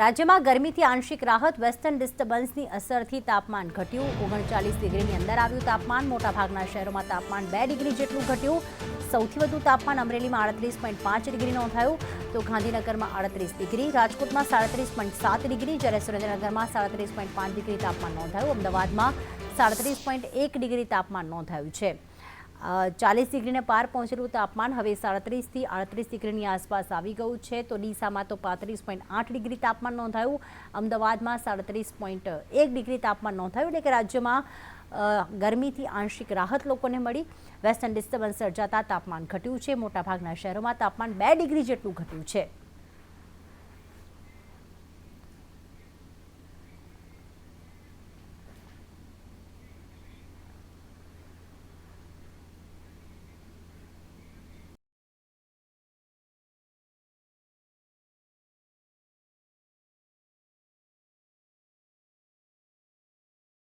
રાજ્યમાં ગરમીથી આંશિક રાહત વેસ્ટર્ન ડિસ્ટર્બન્સની અસરથી તાપમાન ઘટ્યું. ઓગણચાલીસ ડિગ્રીની અંદર આવ્યું તાપમાન. મોટાભાગના શહેરોમાં તાપમાન બે ડિગ્રી જેટલું ઘટ્યું. સૌથી વધુ તાપમાન અમરેલીમાં આડત્રીસ પોઈન્ટ પાંચ ડિગ્રી નોંધાયું. તો ગાંધીનગરમાં આડત્રીસ ડિગ્રી, રાજકોટમાં સાડત્રીસ પોઈન્ટ સાત ડિગ્રી, જ્યારે સુરેન્દ્રનગરમાં સાડત્રીસ પોઈન્ટ પાંચ ડિગ્રી તાપમાન નોંધાયું. અમદાવાદમાં સાડત્રીસ પોઈન્ટ એક ડિગ્રી તાપમાન નોંધાયું છે. ચાલીસ ડિગ્રીને પાર પહોંચેલું તાપમાન હવે સાડત્રીસથી આડત્રીસ ડિગ્રીની આસપાસ આવી ગયું છે. તો ડીસામાં તો પાંત્રીસ પોઈન્ટ આઠ ડિગ્રી તાપમાન નોંધાયું. અમદાવાદમાં સાડત્રીસ પોઈન્ટ એક ડિગ્રી તાપમાન નોંધાયું એટલે કે રાજ્યમાં ગરમીથી આંશિક રાહત લોકોને મળી. વેસ્ટર્ન ડિસ્ટર્બન્સ સર્જાતા તાપમાન ઘટ્યું છે. મોટાભાગના શહેરોમાં તાપમાન બે ડિગ્રી જેટલું ઘટ્યું છે.